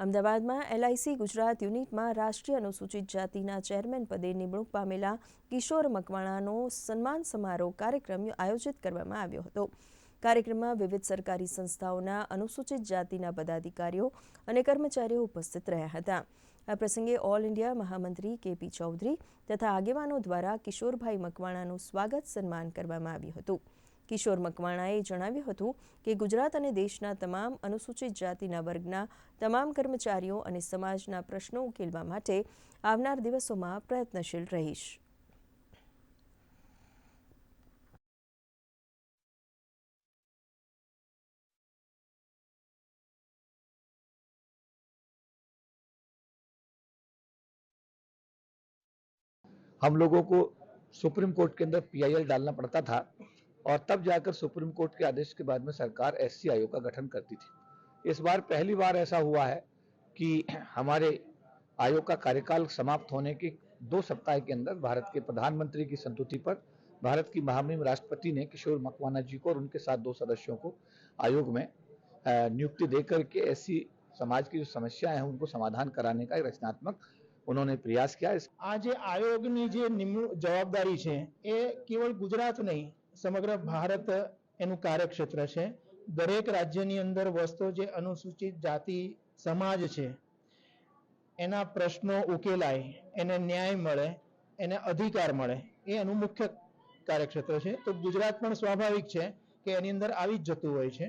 અમદાવાદમાં એલઆઈસી ગુજરાત યુનિટમાં રાષ્ટ્રીય અનુસૂચિત જાતિના ચેરમેન પદે નિમણૂક પામેલા કિશોર મકવાણાનો સન્માન સમારોહ કાર્યક્રમ આયોજિત કરવામાં આવ્યો હતો. કાર્યક્રમમાં વિવિધ સરકારી સંસ્થાઓના અનુસૂચિત જાતિના પદાધિકારીઓ અને કર્મચારીઓ ઉપસ્થિત રહ્યા હતા. આ પ્રસંગે ઓલ ઇન્ડિયા મહામંત્રી કેપી ચૌધરી તથા આગેવાનો દ્વારા કિશોરભાઈ મકવાણાનું સ્વાગત સન્માન કરવામાં આવ્યું હતું. કિશોર મકવાણાએ જણાવ્યું હતું કે ગુજરાત અને દેશના તમામ અનુસૂચિત જાતિના વર્ગના તમામ કર્મચારીઓ અને સમાજના પ્રશ્નો ઉકેલવા માટે આવનાર દિવસોમાં પ્રયત્નશીલ રહીશ हम लोगों को सुप्रीम कोर्ट के अंदर पीआईएल डालना पड़ता था और तब जाकर सुप्रीम कोर्ट के आदेश के बाद में सरकार एससी आयोग का गठन करती थी। इस बार पहली बार ऐसा हुआ है कि हमारे आयोग का कार्यकाल समाप्त होने के दो सप्ताह के अंदर भारत के प्रधानमंत्री की संतुति पर भारत की महामहिम राष्ट्रपति ने किशोर मकवाना जी को और उनके साथ दो सदस्यों को आयोग में नियुक्ति देकर के ऐसी समाज की जो समस्याएँ हैं उनको समाधान कराने का एक रचनात्मक उन्होंने प्रयास किया इस આ જે આયોગની જે નિમણૂક જવાબદારી છે એ કેવળ ગુજરાત નહીં સમગ્ર ભારત એનું કાર્યક્ષેત્ર છે દરેક રાજ્યની અંદર વસતો જે અનુસૂચિત જાતિ સમાજ છે એના પ્રશ્નો ઉકેલાય એને ન્યાય મળે એને અધિકાર મળે એ એનું મુખ્ય કાર્યક્ષેત્ર છે તો ગુજરાત પણ સ્વાભાવિક છે કે એની અંદર આવી જ જતું હોય છે